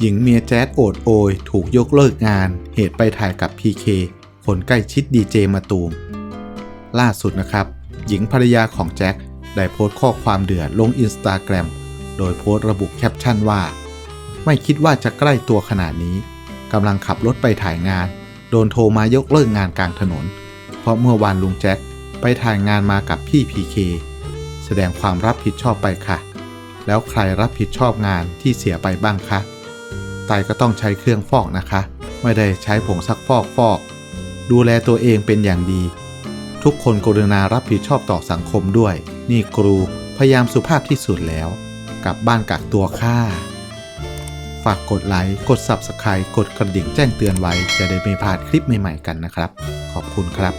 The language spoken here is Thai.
หญิงเมียแจ๊ดโอดโอย ถูกยกเลิกงาน เหตุไปถ่ายกับ PK คนใกล้ชิดดีเจมาตูม ล่าสุดนะครับ หญิงภรรยาของแจ็คได้โพสต์ข้อความเดือดลงอินสตาแกรมโดยโพสต์ระบุแคปชั่นว่า ไม่คิดว่าจะใกล้ตัวขนาดนี้กำลังขับรถไปถ่ายงาน โดนโทรมายกเลิกงานกลางถนน เพราะเมื่อวานลุงแจ็คไปถ่ายงานมากับพี่ PK แสดงความรับผิดชอบไปค่ะ แล้วใครรับผิดชอบงานที่เสียไปบ้างคะ ไตก็ต้องใช้เครื่องฟอกนะคะ ไม่ได้ใช้ผงซักฟอกฟอก ดูแลตัวเองเป็นอย่างดี ทุกคนกรุณารับผิดชอบต่อสังคมด้วย นี่ครูพยายามสุภาพที่สุดแล้ว กลับบ้านกักตัวค่า ฝากกดไลค์กด Subscribe กดกระดิ่งแจ้งเตือนไว้ จะได้ไม่พลาดคลิปใหม่ๆกันนะครับ ขอบคุณครับ